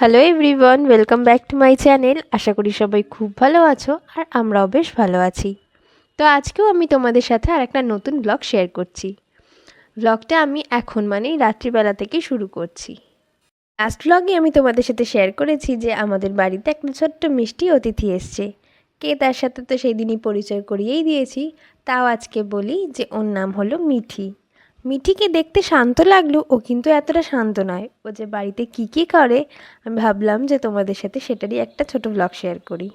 Hello everyone welcome back to my channel আশা করি সবাই খুব ভালো আছো আর আমরাও বেশ ভালো আছি। তো আজকেও আমি তোমাদের সাথে আর একটা নতুন ব্লগ শেয়ার করছি। ব্লগটা আমি এখন মানেই রাত্রিবেলা থেকে শুরু করছি। লাস্ট ব্লগে আমি তোমাদের সাথে শেয়ার করেছি যে আমাদের বাড়িতে একটা ছোট্ট মিষ্টি অতিথি এসছে। কে তার সাথে তো সেই দিনই পরিচয় করিয়েই দিয়েছি। তাও আজকে বলি যে ওর নাম হলো মিঠি। মিঠিকে দেখতে শান্ত লাগলেও ও কিন্তু এতটা শান্ত নয়। ও যে বাড়িতে কী কী করে, আমি ভাবলাম যে তোমাদের সাথে সেটারই একটা ছোট ব্লগ শেয়ার করি।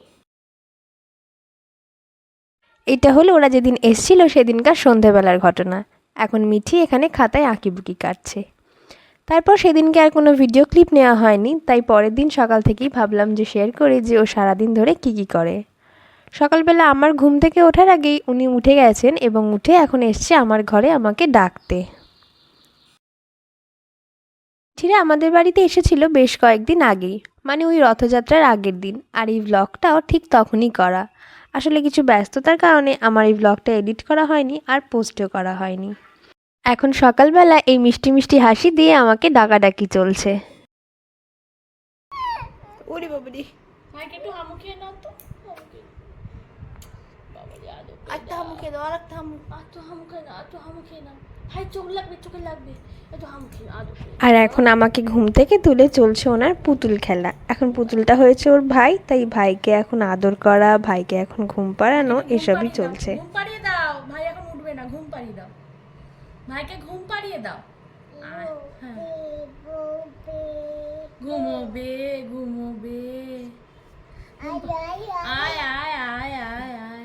এটা হলো ওরা যেদিন এসছিল সেদিনকার সন্ধেবেলার ঘটনা। এখন মিঠি এখানে খাতায় আঁকিবুকি কাটছে। তারপর সেদিনকে আর কোনো ভিডিও ক্লিপ নেওয়া হয়নি, তাই পরের দিন সকাল থেকেই ভাবলাম যে শেয়ার করি যে ও সারাদিন ধরে কী কী করে। সকালবেলা আমার ঘুম থেকে ওঠার আগেই উনি উঠে গেছেন এবং উঠে এখন এসছে আমার ঘরে আমাকে ডাকতে। ছিরা আমাদের বাড়িতে এসেছিল বেশ কয়েকদিন আগেই মানে ওই রথযাত্রার আগের দিন আর এই ব্লগটাও ঠিক তখনই করা। আসলে কিছু ব্যস্ততার কারণে আমার এই ব্লগটা এডিট করা হয়নি আর পোস্টও করা হয়নি। এখন সকালবেলা এই মিষ্টি মিষ্টি হাসি দিয়ে আমাকে ডাকাডাকি চলছে। ওরে বাবারি। একটু হামু খেয়ে নাও তো। হামু খেয়ে দাও আর একটা হামু। আর তো হামু খেয়ে নাও আর তো হামু খেয়ে নাও হাই চোখ লাগবে চোখে লাগবে। একটু হামু খেয়ে নাও, আর এখন আমাকে ঘুম থেকে তুলে চলছে ওনার পুতুল খেলা। এখন পুতুলটা হয়েছে ওর ভাই তাই ভাইকে এখন আদর করা ভাইকে এখন ঘুম পাড়ানো এসবই চলছে। ঘুম পাড়িয়ে দাও। ভাই এখন উঠবে না ঘুম পাড়িয়ে দাও। ভাইকে ঘুম পাড়িয়ে দাও। হ্যাঁ ঘুমোবে ঘুমোবে আয় আয় আয় আয় আয়।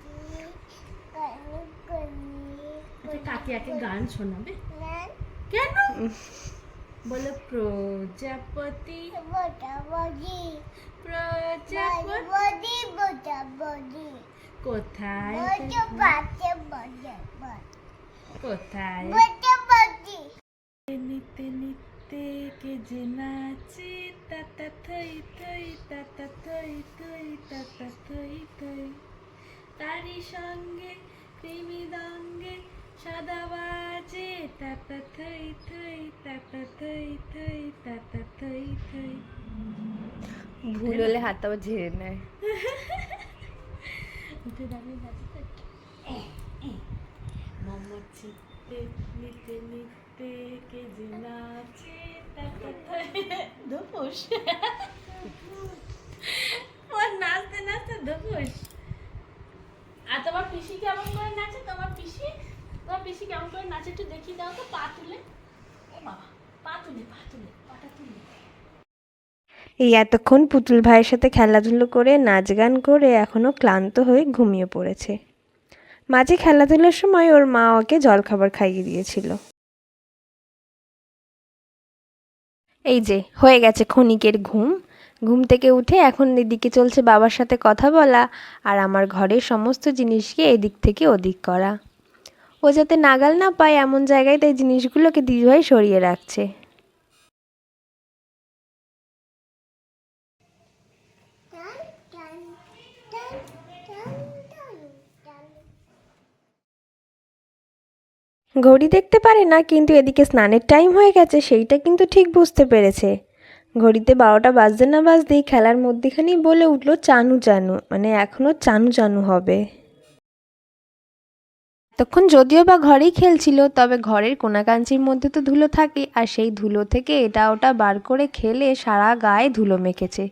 আচ্ছা, কাকিয়াকে গান শোনাবে? কেন? বলো প্রজাপতি। প্রজাপতি। কোথায় কোথায়? নিতে নিতে কে যে নাচে তাতা থই থই তাতা থই থই তাতা থই থই। তারি সঙ্গে কৃমি দঙ্গে সাদা বাজে তাতা থই থই তাতা থই থই তাতা থই থই। ভুল হলে হাতটা আবার ঝেড়ে নেয়। উঠে দাঁড়িয়ে নাচতে মামা চিত্তে নিতে নিতে কে যে নাচে তাতা থই। ধুপুস। ওর নাচতে নাচতে ধুপুস। আর তোমার পিসি কেমন করে পিসি পিসি কেমন করে নাচে একটু দেখিয়ে দাও তো, পা তুলে। ও বাবা, পা তুলে পা তুলে, পাটা তুলে। এই এতক্ষণ পুতুল ভাইয়ের সাথে খেলাধুলো করে, নাচ গান করে এখনও ক্লান্ত হয়ে ঘুমিয়ে পড়েছে। মাঝে খেলাধুলার সময় ওর মা ওকে জলখাবার খাইয়ে দিয়েছিল। এই যে, হয়ে গেছে ক্ষণিকের ঘুম। ঘুম থেকে উঠে এখন এদিকে চলছে বাবার সাথে কথা বলা আর আমার ঘরের সমস্ত জিনিসকে এদিক থেকে ওদিক করা। ও যাতে নাগাল না পায় এমন জায়গায় তাই জিনিসগুলোকে দিদিভাই সরিয়ে রাখছে। ঘড়ি দেখতে পারে না, কিন্তু এদিকে স্নানের টাইম হয়ে গেছে, সেইটা কিন্তু ঠিক বুঝতে পেরেছে। ঘড়িতে বারোটা বাজতে না বাজতেই খেলার মধ্যেখানেই বলে উঠল চানু চানু মানে এখনও চানু চানু হবে। তখন যদিও বা ঘরেই খেলছিল, তবে ঘরের কোনাকাঞ্চির মধ্যে তো ধুলো থাকে, আর সেই ধুলো থেকে এটা ওটা বার করে খেলে সারা গায়ে ধুলো মেখেছে।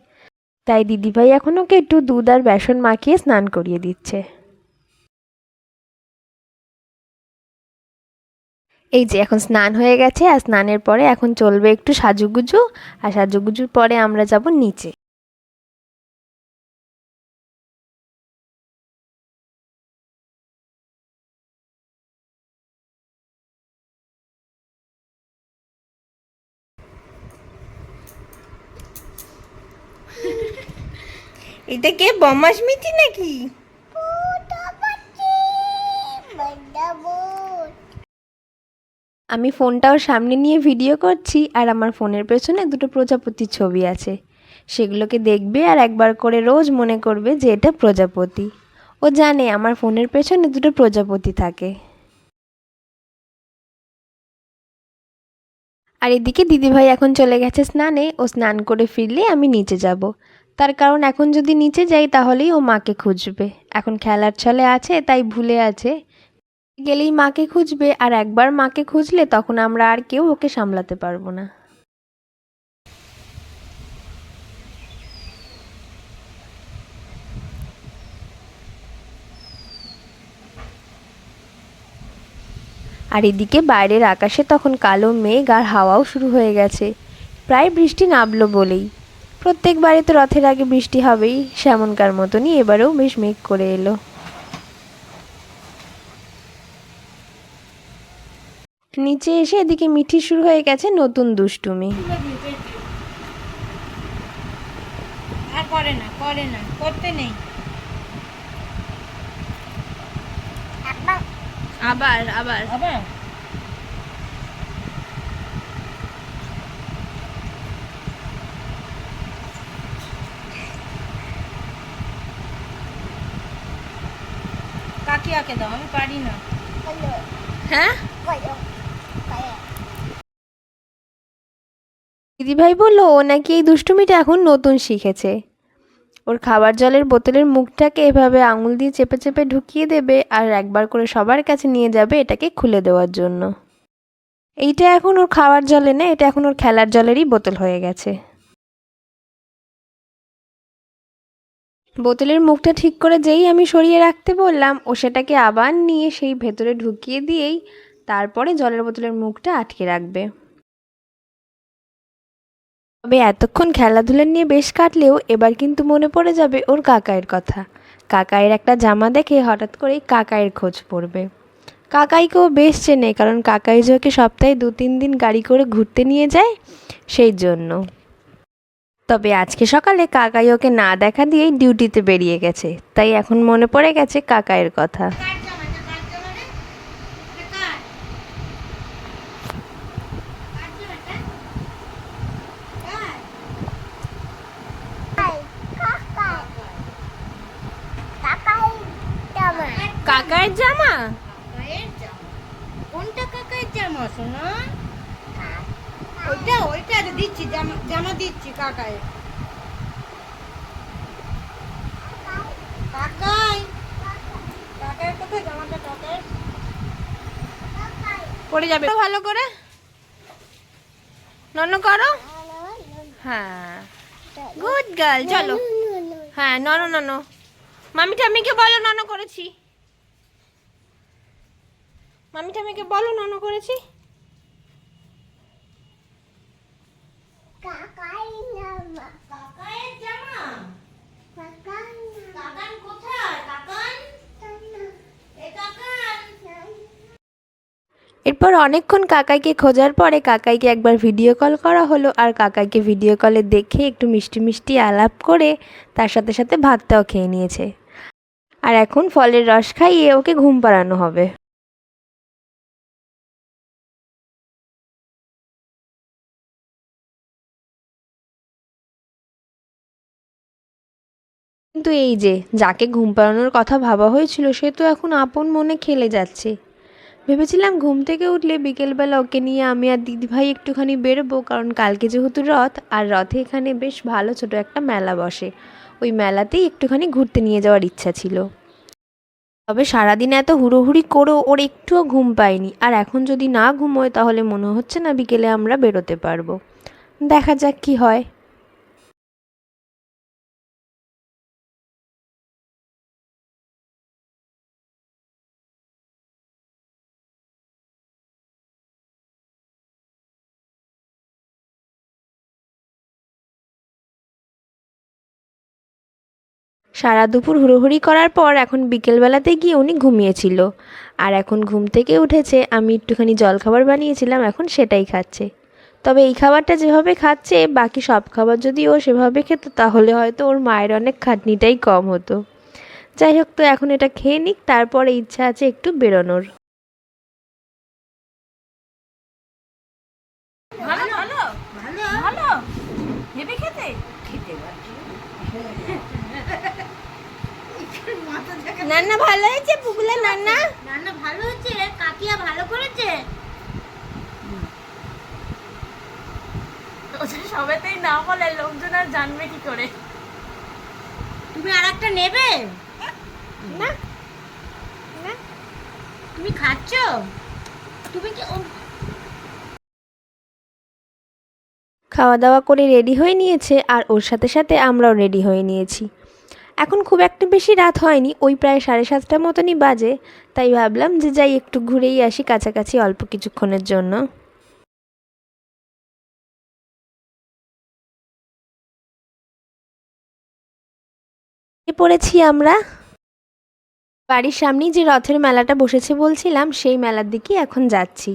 তাই দিদিভাই এখন ওকে একটু দুধ আর বেসন মাখিয়ে স্নান করিয়ে দিচ্ছে। এই যে এখন স্নান হয়ে গেছে, আর স্নানের পরে এখন চলবে একটু সাজুগুজু, আর সাজুগুজুর পরে আমরা যাব নিচে। এটা কে বমাস মিটি নাকি? আমি ফোনটাও সামনে নিয়ে ভিডিও করছি আর আমার ফোনের পেছনে দুটো প্রজাপতির ছবি আছে। সেগুলোকে দেখবে আর একবার করে রোজ মনে করবে যে এটা প্রজাপতি। ও জানে আমার ফোনের পেছনে দুটো প্রজাপতি থাকে। আর এদিকে দিদিভাই এখন চলে গেছে স্নানে। ও স্নান করে ফিরলে আমি নিচে যাব। তার কারণ এখন যদি নিচে যাই তাহলেই ও মাকে খুঁজবে। এখন খেলার ছলে আছে, তাই ভুলে আছে। গেলেই মাকে খুঁজবে, আর একবার মাকে খুঁজলে তখন আমরা আর কেউ ওকে সামলাতে পারব না। আর এদিকে বাইরের আকাশে তখন কালো মেঘ আর হাওয়াও শুরু হয়ে গেছে। প্রায় বৃষ্টি নামলো বলেই। প্রত্যেকবারে তো রথের আগে বৃষ্টি হবেই সেমনকার মতনই এবারেও বেশ মেঘ করে এলো। নিচে এসে এদিকে মিঠি শুরু হয়ে গেছে নতুন দুষ্টুমি। আর করে না করে না করতে নেই। আবার আবার। আবার? কাকিয়াকে দাও আমি পারি না। হ্যাঁ? দিদিভাই বলল ও নাকি এই দুষ্টুমিটা এখন নতুন শিখেছে। ওর খাবার জলের বোতলের মুখটাকে এভাবে আঙুল দিয়ে চেপে চেপে ঢুকিয়ে দেবে আর একবার করে সবার কাছে নিয়ে যাবে এটাকে খুলে দেওয়ার জন্য। এইটা এখন ওর খাওয়ার জলে না এটা এখন ওর খেলার জলেরই বোতল হয়ে গেছে। বোতলের মুখটা ঠিক করে যেই আমি সরিয়ে রাখতে বললাম, ও সেটাকে আবার নিয়ে সেই ভেতরে ঢুকিয়ে দিয়েই তারপরে জলের বোতলের মুখটা আটকে রাখবে। তবে এতক্ষণ খেলাধুলা নিয়ে বেশ কাটলেও এবার কিন্তু মনে পড়ে যাবে ওর কাকায়ের কথা। কাকাইয়ের একটা জামা দেখে হঠাৎ করেই কাকায়ের খোঁজ পড়বে। কাকাইকেও বেশ চেনে, কারণ কাকাই যে ওকে সপ্তাহে দু তিন দিন গাড়ি করে ঘুরতে নিয়ে যায়, সেই জন্য। তবে আজকে সকালে কাকাই ওকে না দেখা দিয়েই ডিউটিতে বেরিয়ে গেছে। তাই এখন মনে পড়ে গেছে কাকাইয়ের কথা। জামা? কাকায়ের জামা? কোনটা কাকায়ের জামা শোনা ওইটা ওইটা দিচ্ছি, জামা দিচ্ছি কাকায়ের পড়ে যাবে। ভালো করে। নন করো। হ্যাঁ। গুড গার্ল, চলো। হ্যাঁ নন নন। মামি ঠামিকে বলো নন করেছি। মামি ঠামিকে বলো নন করেছি কাকায়ের জামা কাকান কোথায় কাকান এ কাকান এরপর অনেকক্ষণ কাকাইকে খোঁজার পরে কাকাইকে একবার ভিডিও কল করা হলো আর কাকাইকে ভিডিও কলে দেখে একটু মিষ্টি মিষ্টি আলাপ করে তার সাথে সাথে ভাতটাও খেয়ে নিয়েছে। আর এখন ফলের রস খাইয়ে ওকে ঘুম পাড়ানো হবে। কিন্তু এই যে, যাকে ঘুম পাড়ানোর কথা ভাবা হয়েছিল, সে তো এখন আপন মনে খেলে যাচ্ছে। ভেবেছিলাম ঘুম থেকে উঠলে বিকেলবেলা ওকে নিয়ে আমি আর দিদিভাই একটুখানি বেরোবো, কারণ কালকে যেহেতু রথ, আর রথে এখানে বেশ ভালো ছোট একটা মেলা বসে। ওই মেলাতেই একটুখানি ঘুরতে নিয়ে যাওয়ার ইচ্ছা ছিল। তবে সারাদিন এত হুড়োহুড়ি করেও ওর একটুও ঘুম পায়নি, আর এখন যদি না ঘুমোয় তাহলে মনে হচ্ছে না বিকেলে আমরা বেরোতে পারব। দেখা যাক কি হয়। সারা দুপুর হুড়োহুড়ি করার পর এখন বিকেলবেলাতে গিয়ে উনি ঘুমিয়েছিল। আর এখন ঘুম থেকে উঠেছে, আমি একটুখানি জলখাবার বানিয়েছিলাম, এখন সেটাই খাচ্ছে। তবে এই খাবারটা যেভাবে খাচ্ছে, বাকি সব খাবার যদি ও সেভাবে খেত, তাহলে হয়তো ওর মায়ের অনেক খাটনিটাই কম হতো। যাই হোক, তো এখন এটা খেয়ে নিক, তারপরে ইচ্ছা আছে একটু বেরোনোর ভালো ভালো ভালো ভালো হেবে খেতে নান্না ভালো হয়েছে? পুকুলা নান্না? নান্না ভালো হয়েছে কাকিয়া ভালো করেছে? ওটা সবেতেই না বলে লোকজন আর জানবে কি করে। তুমি আর একটা নেবে? না। না। তুমি খাচ্ছ? তুমি কি খাওয়া দাওয়া করে রেডি হয়ে নিয়েছে আর ওর সাথে সাথে আমরাও রেডি হয়ে নিয়েছি। এখন খুব একটা বেশি রাত হয়নি, ওই প্রায় সাড়ে সাতটার মতনই বাজে, তাই ভাবলাম যে যাই একটু ঘুরেই আসি কাছাকাছি অল্প কিছুক্ষণের জন্য। পড়েছি আমরা। বাড়ির সামনেই যে রথের মেলাটা বসেছে বলছিলাম, সেই মেলার দিকেই এখন যাচ্ছি।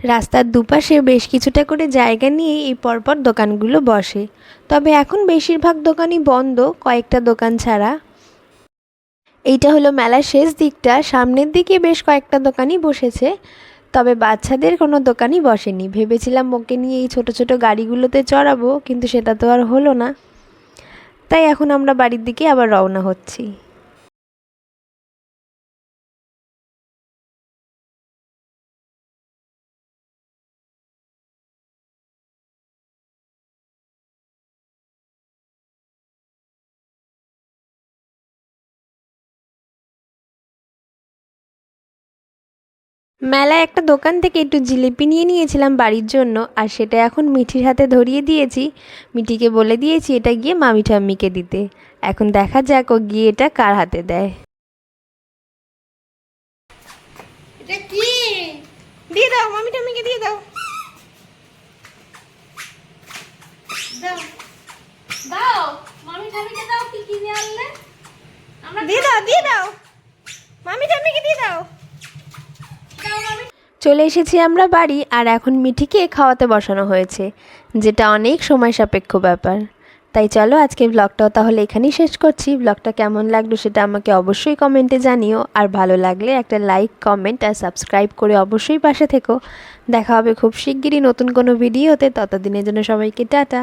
রাস্তার দুপাশে বেশ কিছুটা করে জায়গা নিয়ে এই পরপর দোকানগুলো বসে। তবে এখন বেশিরভাগ দোকানই বন্ধ, কয়েকটা দোকান ছাড়া। এইটা হলো মেলার শেষ দিকটা। সামনের দিকে বেশ কয়েকটা দোকানই বসেছে, তবে বাচ্চাদের কোনো দোকানই বসেনি। ভেবেছিলাম ওকে নিয়ে এই ছোট ছোট গাড়িগুলোতে চড়াবো, কিন্তু সেটা তো আর হলো না। তাই এখন আমরা বাড়ির দিকে আবার রওনা হচ্ছি। মেলায় একটা দোকান থেকে একটু জিলিপি নিয়ে নিয়েছিলাম বাড়ির জন্য আর সেটা এখন মিঠির হাতে ধরিয়ে দিয়েছি। মিঠিকে বলে দিয়েছি এটা গিয়ে মামি ঠাম্মিকে দিতে। এখন দেখা যাক ও গিয়ে এটা কার হাতে দেয়। এটা কি? দিয়ে দাও মামি টামিকে দিয়ে দাও। দাও। দাও মামি ঠামিকে দাও কি কিনে আনলে? আমরা দিয়ে দাও দিয়ে দাও। মামি টামিকে দিয়ে দাও। চলে এসেছি আমরা বাড়ি আর এখন মিঠিকে খাওয়াতে বসানো হয়েছে, যেটা অনেক সময় সাপেক্ষ ব্যাপার। তাই চলো আজকে ব্লগটাও তাহলে এখানেই শেষ করছি। ব্লগটা কেমন লাগল সেটা আমাকে অবশ্যই কমেন্টে জানিও। আর ভালো লাগলে একটা লাইক কমেন্ট আর সাবস্ক্রাইব করে অবশ্যই পাশে থেকো। দেখা হবে খুব শিগগিরই নতুন কোনো ভিডিওতে ততদিনের জন্য সবাইকে টাটা।